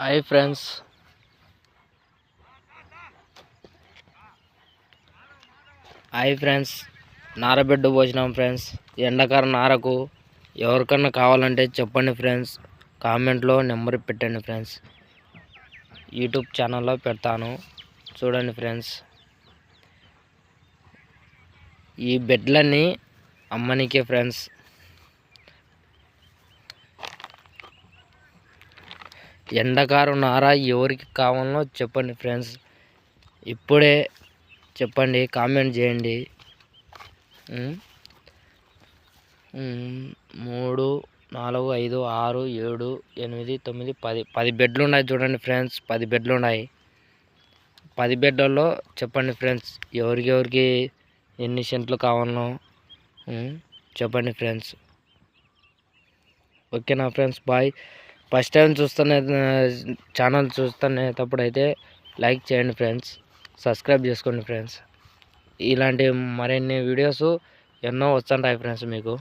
Hi friends. Hi friends. నారబిడ్డ పోసినాం friends. ఎండకార నారకు ఎవరికన్నా కావాలంటే చెప్పండి ఫ్రెండ్స్. కామెంట్లో నెంబర్ పెట్టండి ఫ్రెండ్స్. యూట్యూబ్ ఛానల్లో పెడతాను. చూడండి ఫ్రెండ్స్. ఈ బెడ్లన్నీ అమ్మనికే ఫ్రెండ్స్. ఎండకారు నార ఎవరికి కావాలనో చెప్పండి ఫ్రెండ్స్. ఇప్పుడే చెప్పండి కామెంట్ చేయండి. మూడు నాలుగు ఐదు ఆరు ఏడు ఎనిమిది తొమ్మిది పది. పది బెడ్లు ఉన్నాయి చూడండి ఫ్రెండ్స్ పది బెడ్లు ఉన్నాయి. పది బెడ్లలో చెప్పండి ఫ్రెండ్స్ ఎవరికి ఎవరికి ఎన్ని సెంట్లు కావాలనో చెప్పండి ఫ్రెండ్స్. ఓకేనా ఫ్రెండ్స్ బాయ్. ఫస్ట్ టైం చూస్తున్న ఛానల్ చూస్తున్నప్పుడు అయితే లైక్ చేయండి ఫ్రెండ్స్. సబ్స్క్రైబ్ చేసుకోండి ఫ్రెండ్స్. ఇలాంటి మరిన్ని వీడియోస్ ఎన్నో వస్తుంటాయి ఫ్రెండ్స్ మీకు.